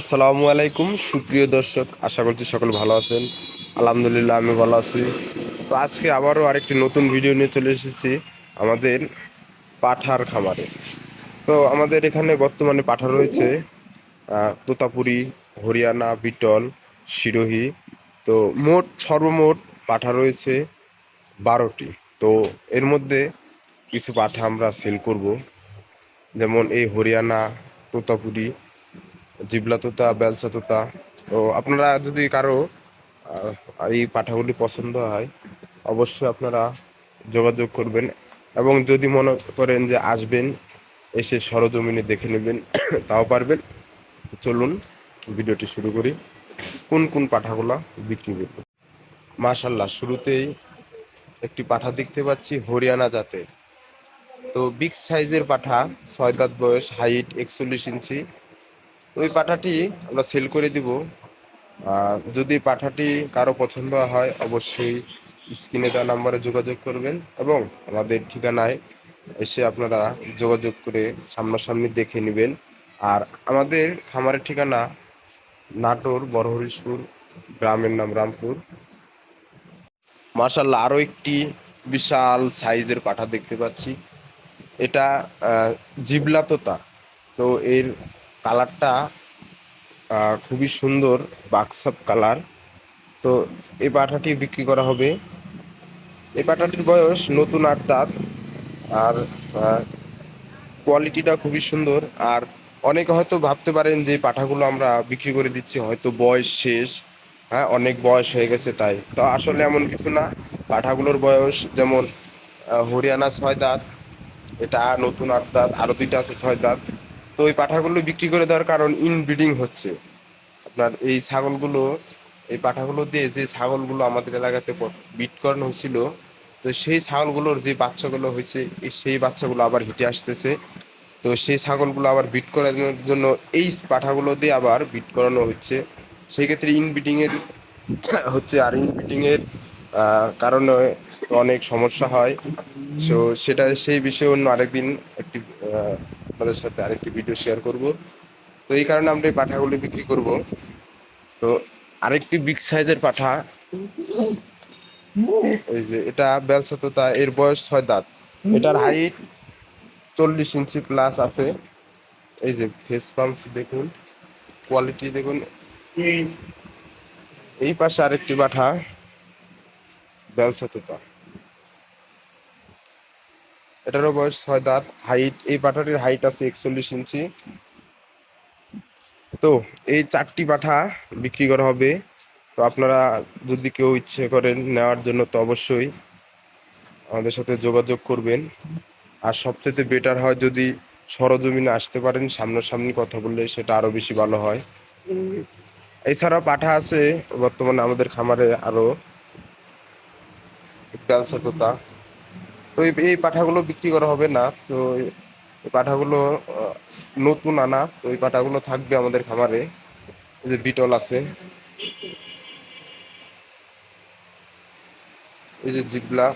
আসসালামু আলাইকুম, সুপ্রিয় দর্শক, আশা করছি সকল ভালো আছেন। আলহামদুলিল্লাহ, আমি ভালো আছি। তো আজকে আবারও আরেকটি নতুন ভিডিও নিয়ে চলে এসেছি আমাদের পাঠার খামারে। তো আমাদের এখানে বর্তমানে পাঠা রয়েছে তোতাপুরি, হরিয়ানা, বিটল সিরোহি তো মোট, সর্বমোট পাঠা রয়েছে বারোটি। তো এর মধ্যে কিছু পাঠা আমরা সেল করব। যেমন এই হরিয়ানা, তোতাপুরি জিবলা তোতা বেলসা তোতা। তো আপনারা যদি কারও এই পাঠাগুলি পছন্দ হয়, অবশ্যই আপনারা যোগাযোগ করবেন এবং যদি মনে করেন যে আসবেন, এসে সরজমিনে দেখে নেবেন, তাও পারবেন। চলুন, ভিডিওটি শুরু করি। কোন কোন পাঠাগুলা বিক্রি করব? মাশাল্লাহ শুরুতেই একটি পাঠা দেখতে পাচ্ছি, হরিয়ানা জাতের। তো বিগ সাইজের পাঠা, ছয় দাঁত বয়স হাইট একচল্লিশ ইঞ্চি। ওই পাঠাটি আমরা সেল করে দিব। যদি পাঠাটি কারও পছন্দ হয় অবশ্যই স্ক্রিনে দেওয়া নাম্বারে যোগাযোগ করবেন এবং আমাদের ঠিকানায় এসে আপনারা যোগাযোগ করে সামনাসামনি দেখে নেবেন। আর আমাদের খামারের ঠিকানা নাটোর বড়হরিশপুর গ্রামের নাম রামপুর। মার্শাল্লাহ আরও একটি বিশাল সাইজের পাঠা দেখতে পাচ্ছি। এটা আহ, জিবলা তোতা। তো এর কালারটা খুবই সুন্দর বাক্সাপ কালার। তো এই পাঠাটি বিক্রি করা হবে। এই পাঠাটির বয়স নতুন আট দাঁত। আর কোয়ালিটিটা খুবই সুন্দর। আর অনেকে হয়তো ভাবতে পারেন যে পাঠাগুলো আমরা বিক্রি করে দিচ্ছি, হয়তো বয়স শেষ। হ্যাঁ অনেক বয়স হয়ে গেছে তাই। তো আসলে এমন কিছু না। পাঠাগুলোর বয়স যেমন হরিয়ানা ছয় দাঁত, এটা নতুন আট দাঁত আরও দুইটা আছে ছয় দাঁত। তো ওই পাঠাগুলো বিক্রি করে দেওয়ার কারণ ইনব্রিডিং হচ্ছে। আপনার এই ছাগলগুলো, এই পাঠাগুলো দিয়ে যে ছাগলগুলো আমাদের এলাকাতে বিট করানো হয়েছিল, তো সেই ছাগলগুলোর যে বাচ্চাগুলো হয়েছে সেই বাচ্চাগুলো আবার হিটে আসতেছে। তো সেই ছাগলগুলো আবার বিট করানোর জন্য এই পাঠাগুলো দিয়ে আবার বিট করানো হচ্ছে। সেই ক্ষেত্রে ইনব্রিডিং এর হচ্ছে আর ইনব্রিডিং এর কারণে অনেক সমস্যা হয়। সো সেটা, সেই বিষয়ে অন্য আরেকদিন একটি আপনাদের সাথে আরেকটি ভিডিও শেয়ার করব। তো এই কারণে আমরা এই পাঠাগুলি বিক্রি করব। তো আরেকটি বিগ সাইজের পাঠা। এই যে এটা বেলসা তোতা, এর বয়স ছয় দাঁত। এটার হাইট চল্লিশ ইঞ্চি প্লাস আছে। এই যে ফেস পাম্পস দেখুন কোয়ালিটি দেখুন। এই পাশে আরেকটি পাঠা, বেলসা তোতা। এটারও বয়স ছয় দাঁত হাইট এই পাঠাটির হাইট আছে একচল্লিশ ইঞ্চি। তো এই চারটি পাঠা বিক্রি করা হবে। তো আপনারা যদি কেউ ইচ্ছে করেন নেওয়ার জন্য তো অবশ্যই আমাদের সাথে যোগাযোগ করবেন। আর সবচেয়ে বেটার হয় যদি সরজমিনে আসতে পারেন, সামনাসামনি কথা বললে সেটা আরও বেশি ভালো হয়। এছাড়াও পাঠা আছে, বর্তমানে আমাদের খামারে আরও বেলসা তোতা তো এই পাঠাগুলো বিক্রি করা হবে না। তো এই পাঠাগুলো নতুন আনা। তো এই পাঠাগুলো থাকবে আমাদের খামারে। যে বিটল আছে। এই যে জিবলা।